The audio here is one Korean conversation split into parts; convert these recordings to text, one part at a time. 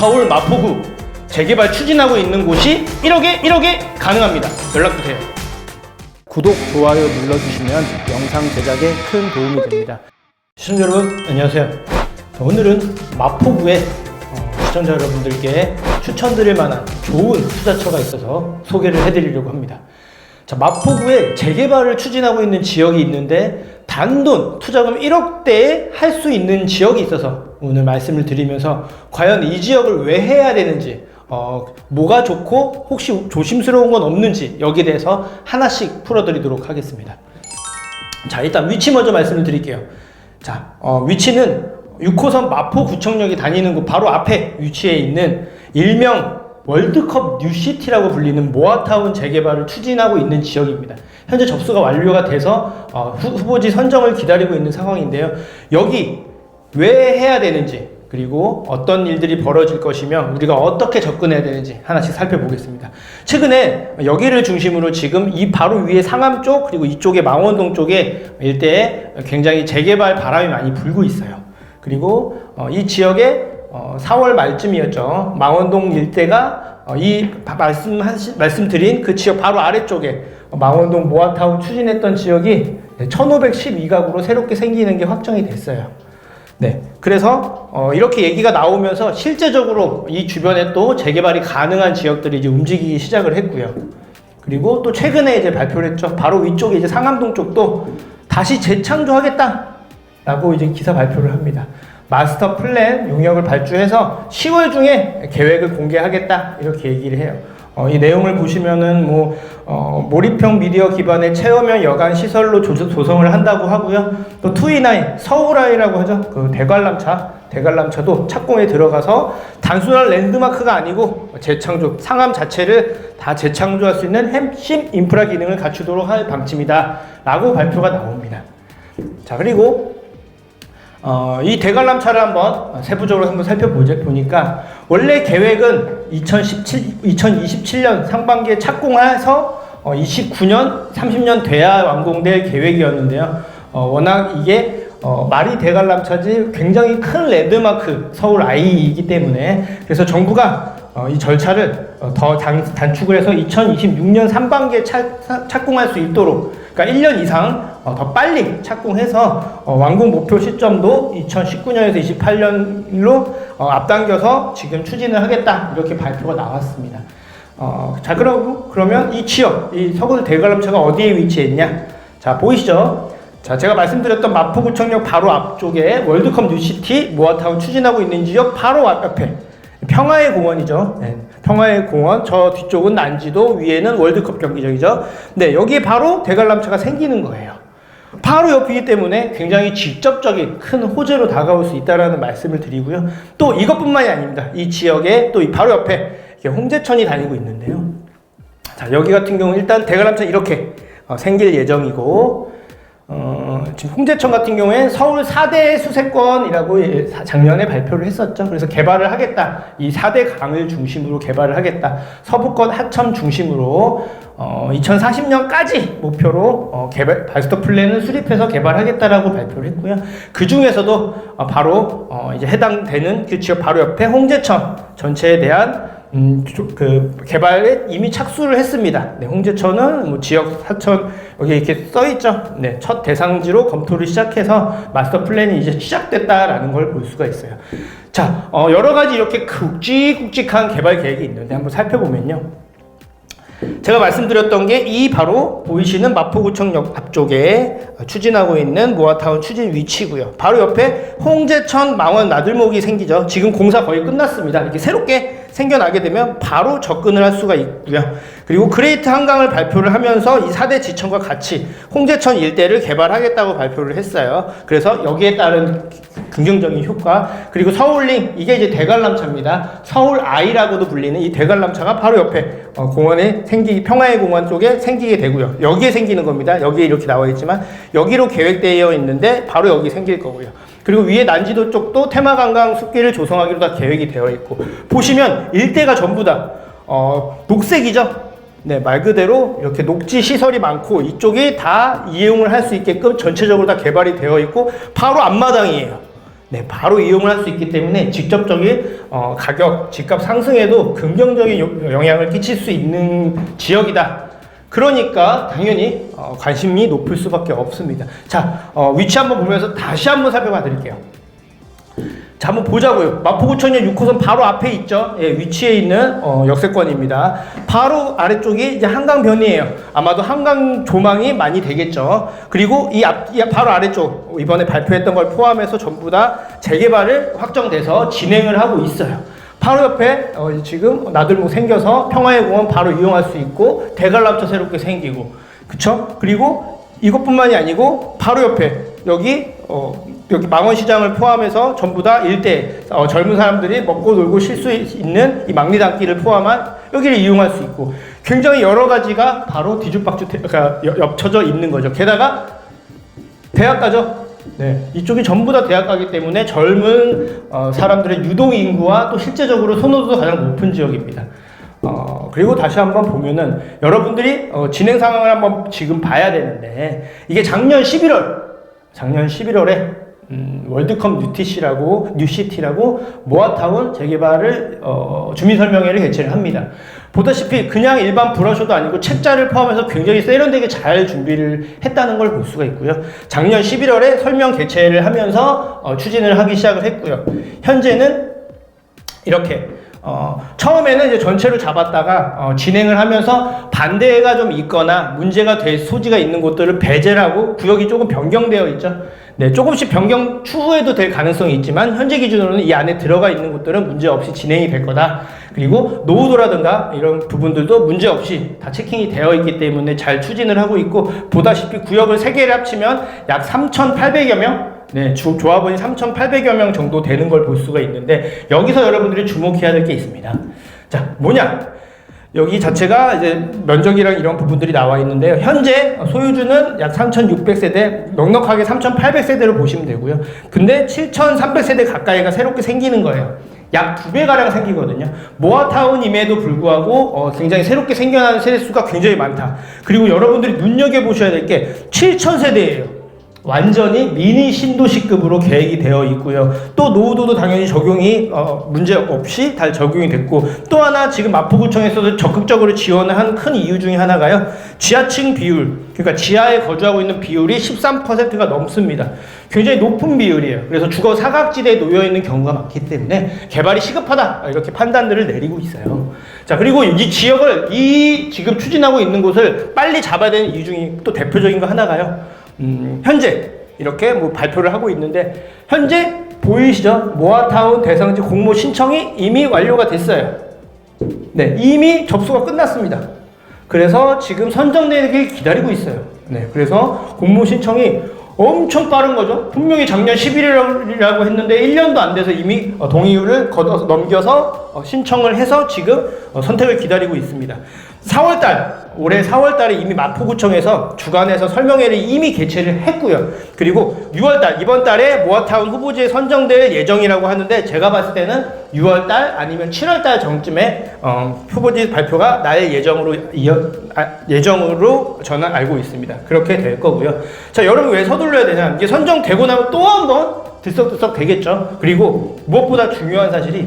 서울 마포구 재개발 추진하고 있는 곳이 1억에 1억에 가능합니다. 연락주세요. 구독, 좋아요 눌러주시면 영상 제작에 큰 도움이 됩니다. 시청자 여러분, 안녕하세요. 자, 오늘은 마포구에 어, 시청자 여러분들께 추천드릴 만한 좋은 투자처가 있어서 소개를 해드리려고 합니다. 자, 마포구에 재개발을 추진하고 있는 지역이 있는데 단돈 투자금 1억대에 할 수 있는 지역이 있어서 오늘 말씀을 드리면서 과연 이 지역을 왜 해야 되는지 어, 뭐가 좋고 혹시 조심스러운 건 없는지 여기에 대해서 하나씩 풀어드리도록 하겠습니다. 자, 일단 위치 먼저 말씀을 드릴게요. 자, 어, 위치는 6호선 마포구청역이 다니는 곳 바로 앞에 위치해 있는 일명 월드컵 뉴시티라고 불리는 모아타운 재개발을 추진하고 있는 지역입니다. 현재 접수가 완료가 돼서 어, 후, 후보지 선정을 기다리고 있는 상황인데요. 여기 왜 해야 되는지 그리고 어떤 일들이 벌어질 것이며 우리가 어떻게 접근해야 되는지 하나씩 살펴보겠습니다. 최근에 여기를 중심으로 지금 이 바로 위에 상암 쪽 그리고 이쪽에 망원동 쪽에 일대에 굉장히 재개발 바람이 많이 불고 있어요. 그리고 어, 이 지역에 어, 4월 말쯤이었죠. 망원동 일대가 어, 이 바- 말씀 말씀드린 그 지역 바로 아래쪽에 어, 망원동 모아타운 추진했던 지역이 1,512가구로 새롭게 생기는 게 확정이 됐어요. 네. 그래서 어, 이렇게 얘기가 나오면서 실제적으로 이 주변에 또 재개발이 가능한 지역들이 이제 움직이기 시작을 했고요. 그리고 또 최근에 이제 발표를 했죠. 바로 위쪽에 이제 상암동 쪽도 다시 재창조하겠다라고 이제 기사 발표를 합니다. 마스터 플랜 용역을 발주해서 10월 중에 계획을 공개하겠다 이렇게 얘기를 해요. 어, 이 내용을 보시면은 뭐 어, 몰입형 미디어 기반의 체험형 여간 시설로 조, 조성을 한다고 하고요. 또 투이나이 서울아이라고 하죠. 그 대관람차 대관람차도 착공에 들어가서 단순한 랜드마크가 아니고 재창조 상암 자체를 다 재창조할 수 있는 핵심 인프라 기능을 갖추도록 할 방침이다라고 발표가 나옵니다. 자 그리고 어, 이 대관람차를 한번 세부적으로 한번 살펴보자 보니까 원래 계획은 2017, 2027년 상반기에 착공해서 어, 29년, 30년 돼야 완공될 계획이었는데요. 어, 워낙 이게 어, 말이 대관람차지 굉장히 큰 랜드마크 서울 아이이기 때문에 그래서 정부가 어, 이 절차를 어, 더 단, 단축을 해서 2026년 상반기에 착, 착공할 수 있도록 그러니까 1년 이상 어, 더 빨리 착공해서 어, 완공 목표 시점도 2019년에서 28년로 어, 앞당겨서 지금 추진을 하겠다 이렇게 발표가 나왔습니다. 어, 자 그러고 그러면 이 지역 이 서울 대관람차가 어디에 위치했냐? 자 보이시죠? 자 제가 말씀드렸던 마포구청역 바로 앞쪽에 월드컵 뉴시티 모아타운 추진하고 있는 지역 바로 앞- 앞에 평화의 공원이죠. 네, 평화의 공원 저 뒤쪽은 난지도 위에는 월드컵 경기장이죠. 네 여기에 바로 대관람차가 생기는 거예요. 바로 옆이기 때문에 굉장히 직접적인 큰 호재로 다가올 수 있다라는 말씀을 드리고요. 또 이것뿐만이 아닙니다. 이 지역에 또이 바로 옆에 홍제천이 다니고 있는데요. 자 여기 같은 경우 는 일단 대관람차 이렇게 어, 생길 예정이고 어, 지금 홍제천 같은 경우에 서울 4대 수세권이라고 예, 사- 작년에 발표를 했었죠. 그래서 개발을 하겠다. 이 4대 강을 중심으로 개발을 하겠다. 서부권 하천 중심으로 어, 2040년까지 목표로 어, 개발 마스터 플랜을 수립해서 개발하겠다라고 발표를 했고요. 그 중에서도 어, 바로 어, 이제 해당되는 그 지역 바로 옆에 홍제천 전체에 대한 음, 조- 그 개발에 이미 착수를 했습니다. 네, 홍제천은 뭐 지역 사천 여기 이렇게 써 있죠. 네, 첫 대상지로 검토를 시작해서 마스터 플랜이 이제 시작됐다라는 걸 볼 수가 있어요. 자, 어, 여러 가지 이렇게 굵직굵직한 개발 계획이 있는데 한번 살펴보면요. 제가 말씀드렸던 게 이 바로 보이시는 마포구청역 앞쪽에 추진하고 있는 모아타운 추진 위치고요. 바로 옆에 홍제천 망원 나들목이 생기죠. 지금 공사 거의 끝났습니다. 이렇게 새롭게 생겨나게 되면 바로 접근을 할 수가 있고요. 그리고 그레이트 한강을 발표를 하면서 이 4대 지천과 같이 홍제천 일대를 개발하겠다고 발표를 했어요. 그래서 여기에 따른 긍정적인 효과 그리고 서울링 이게 이제 대관람차입니다. 서울 아이라고도 불리는 이 대관람차가 바로 옆에 어, 공원에 생기기 평화의 공원 쪽에 생기게 되고요. 여기에 생기는 겁니다. 여기에 이렇게 나와 있지만 여기로 계획되어 있는데 바로 여기 생길 거고요. 그리고 위에 난지도 쪽도 테마관광 숲길을 조성하기로 다 계획이 되어 있고 보시면 일대가 전부 다 어, 녹색이죠. 네, 말 그대로 이렇게 녹지 시설이 많고 이쪽이 다 이용을 할 수 있게끔 전체적으로 다 개발이 되어 있고 바로 앞마당이에요. 네, 바로 이용을 할 수 있기 때문에 직접적인 어, 가격, 집값 상승에도 긍정적인 요- 영향을 끼칠 수 있는 지역이다. 그러니까 당연히 어, 관심이 높을 수밖에 없습니다. 자, 어, 위치 한번 보면서 다시 한번 살펴봐 드릴게요. 자, 한번 보자고요. 마포구청역 6호선 바로 앞에 있죠. 예, 위치에 있는 어, 역세권입니다. 바로 아래쪽이 이제 한강변이에요. 아마도 한강 조망이 많이 되겠죠. 그리고 이 앞, 이 바로 아래쪽 이번에 발표했던 걸 포함해서 전부 다 재개발을 확정돼서 진행을 하고 있어요. 바로 옆에 어, 지금 나들목 생겨서 평화의 공원 바로 이용할 수 있고 대관람차 새롭게 생기고 그쵸? 그리고 이것뿐만이 아니고 바로 옆에 여기 어, 여기 망원시장을 포함해서 전부 다 일대 어, 젊은 사람들이 먹고 놀고 쉴 수 있는 이 막리단길을 포함한 여기를 이용할 수 있고 굉장히 여러 가지가 바로 뒤죽박죽 여- 겹쳐져 있는 거죠. 게다가 대학가죠. 네, 이쪽이 전부 다 대학가기 때문에 젊은 어, 사람들의 유동 인구와 또 실제적으로 선호도도 가장 높은 지역입니다. 어, 그리고 다시 한번 보면은 여러분들이 어, 진행 상황을 한번 지금 봐야 되는데 이게 작년 11월, 작년 11월에 음, 월드컵 뉴티시라고 뉴시티라고 모아타운 재개발을 어, 주민설명회를 개최를 합니다. 보다시피 그냥 일반 브러셔도 아니고 책자를 포함해서 굉장히 세련되게 잘 준비를 했다는 걸 볼 수가 있고요. 작년 11월에 설명 개최를 하면서 어, 추진을 하기 시작을 했고요. 현재는 이렇게 어, 처음에는 이제 전체를 잡았다가 어, 진행을 하면서 반대가 좀 있거나 문제가 될 소지가 있는 곳들을 배제를 하고 구역이 조금 변경되어 있죠. 네, 조금씩 변경 추후에도 될 가능성이 있지만 현재 기준으로는 이 안에 들어가 있는 곳들은 문제 없이 진행이 될 거다. 그리고 노후도라든가 이런 부분들도 문제 없이 다 체킹이 되어 있기 때문에 잘 추진을 하고 있고 보다시피 구역을 세 개를 합치면 약 3,800여 명 네, 주, 조합원이 3,800여 명 정도 되는 걸 볼 수가 있는데 여기서 여러분들이 주목해야 될 게 있습니다. 자, 뭐냐? 여기 자체가 이제 면적이랑 이런 부분들이 나와 있는데요. 현재 소유주는 약 3,600세대, 넉넉하게 3,800세대로 보시면 되고요. 근데 7,300세대 가까이가 새롭게 생기는 거예요. 약 두 배 가량 생기거든요. 모아타운임에도 불구하고 어, 굉장히 새롭게 생겨나는 세대 수가 굉장히 많다. 그리고 여러분들이 눈여겨 보셔야 될 게 7,000세대예요. 완전히 미니 신도시급으로 계획이 되어 있고요. 또 노후도도 당연히 적용이 어, 문제 없이 잘 적용이 됐고 또 하나 지금 마포구청에서도 적극적으로 지원을 한 큰 이유 중에 하나가요. 지하층 비율, 그러니까 지하에 거주하고 있는 비율이 13%가 넘습니다. 굉장히 높은 비율이에요. 그래서 주거 사각지대에 놓여 있는 경우가 많기 때문에 개발이 시급하다 이렇게 판단들을 내리고 있어요. 자 그리고 이 지역을 이 지금 추진하고 있는 곳을 빨리 잡아야 되는 이유 중에 또 대표적인 거 하나가요. 음, 현재 이렇게 뭐 발표를 하고 있는데 현재 보이시죠? 모아타운 대상지 공모 신청이 이미 완료가 됐어요. 네, 이미 접수가 끝났습니다. 그래서 지금 선정되길 기다리고 있어요. 네, 그래서 공모 신청이 엄청 빠른 거죠. 분명히 작년 11일이라고 했는데 1년도 안 돼서 이미 어, 동의율을 넘겨서 어, 신청을 해서 지금 어, 선택을 기다리고 있습니다. 4월달 올해 4월달에 이미 마포구청에서 주관에서 설명회를 이미 개최를 했고요. 그리고 6월달 이번 달에 모아타운 후보지에 선정될 예정이라고 하는데 제가 봤을 때는 6월달 아니면 7월달 정쯤에 어, 후보지 발표가 날 예정으로 이어, 아, 예정으로 저는 알고 있습니다. 그렇게 될 거고요. 자 여러분 왜 서둘러야 되냐? 이게 선정되고 나면 또 한 번 들썩들썩 되겠죠. 그리고 무엇보다 중요한 사실이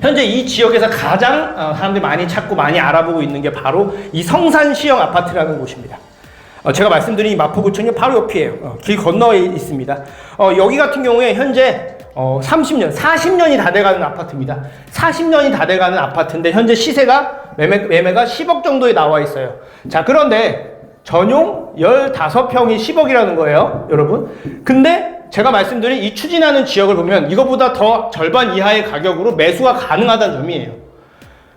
현재 이 지역에서 가장 어, 사람들이 많이 찾고 많이 알아보고 있는 게 바로 이 성산시형 아파트라는 곳입니다. 어, 제가 말씀드린 이 마포구청이 바로 옆이에요. 어, 길 건너에 있습니다. 어, 여기 같은 경우에 현재 어, 30년, 40년이 다 돼가는 아파트입니다. 40년이 다 돼가는 아파트인데 현재 시세가 매매, 매매가 10억 정도에 나와 있어요. 자, 그런데 전용 15평이 10억이라는 거예요, 여러분. 근데 제가 말씀드린 이 추진하는 지역을 보면 이거보다 더 절반 이하의 가격으로 매수가 가능하다는 점이에요.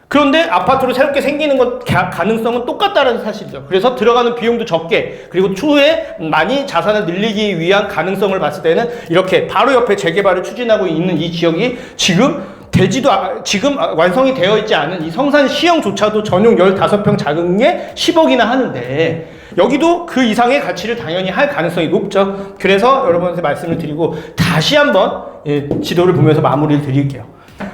그런데 아파트로 새롭게 생기는 것 가- 가능성은 똑같다는 사실이죠. 그래서 들어가는 비용도 적게 그리고 추후에 많이 자산을 늘리기 위한 가능성을 봤을 때는 이렇게 바로 옆에 재개발을 추진하고 있는 이 지역이 지금 되지도 아- 지금 아- 완성이 되어 있지 않은 이 성산 시형조차도 전용 15평 작은 게 10억이나 하는데 여기도 그 이상의 가치를 당연히 할 가능성이 높죠. 그래서 여러분한테 말씀을 드리고 다시 한번 예, 지도를 보면서 마무리를 드릴게요.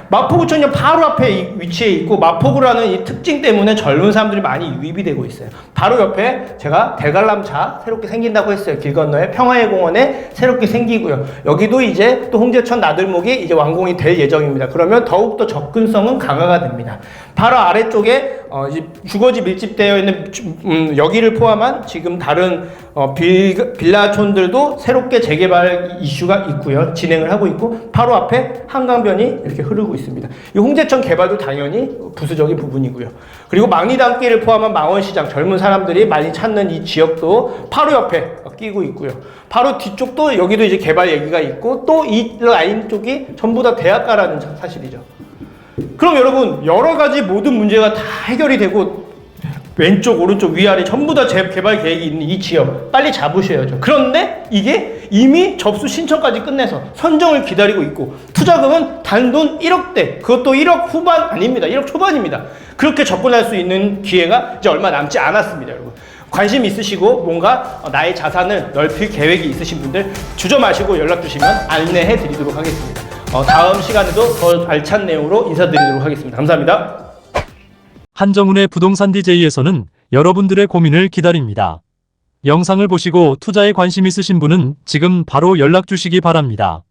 마포구청역 바로 앞에 이- 위치해 있고 마포구라는 이 특징 때문에 젊은 사람들이 많이 유입이 되고 있어요. 바로 옆에 제가 대관람차 새롭게 생긴다고 했어요. 길 건너에 평화의 공원에 새롭게 생기고요. 여기도 이제 또 홍제천 나들목이 이제 완공이 될 예정입니다. 그러면 더욱더 접근성은 강화가 됩니다. 바로 아래쪽에 어, 주거지 밀집되어 있는 주- 음, 여기를 포함한 지금 다른 어, 빌, 빌라촌들도 새롭게 재개발 이슈가 있고요. 진행을 하고 있고 바로 앞에 한강변이 이렇게 흐르고 있습니다. 이 홍제천 개발도 당연히 부수적인 부분이고요. 그리고 망리단길을 포함한 망원시장 젊은 사람들이 많이 찾는 이 지역도 바로 옆에 끼고 있고요. 바로 뒤쪽도 여기도 이제 개발 얘기가 있고 또 이 라인 쪽이 전부 다 대학가라는 사- 사실이죠. 그럼 여러분 여러 가지 모든 문제가 다 해결이 되고 왼쪽 오른쪽 위아래 전부 다 재개발 계획이 있는 이 지역 빨리 잡으셔야죠. 그런데 이게 이미 접수 신청까지 끝내서 선정을 기다리고 있고 투자금은 단돈 1억대 그것도 1억 후반 아닙니다. 1억 초반입니다. 그렇게 접근할 수 있는 기회가 이제 얼마 남지 않았습니다, 여러분. 관심 있으시고 뭔가 어, 나의 자산을 넓힐 계획이 있으신 분들 주저 마시고 연락 주시면 안내해 드리도록 하겠습니다. 어, 다음 시간에도 더 알찬 내용으로 인사드리도록 하겠습니다. 감사합니다. 한정훈의 부동산 DJ에서는 여러분들의 고민을 기다립니다. 영상을 보시고 투자에 관심 있으신 분은 지금 바로 연락 주시기 바랍니다.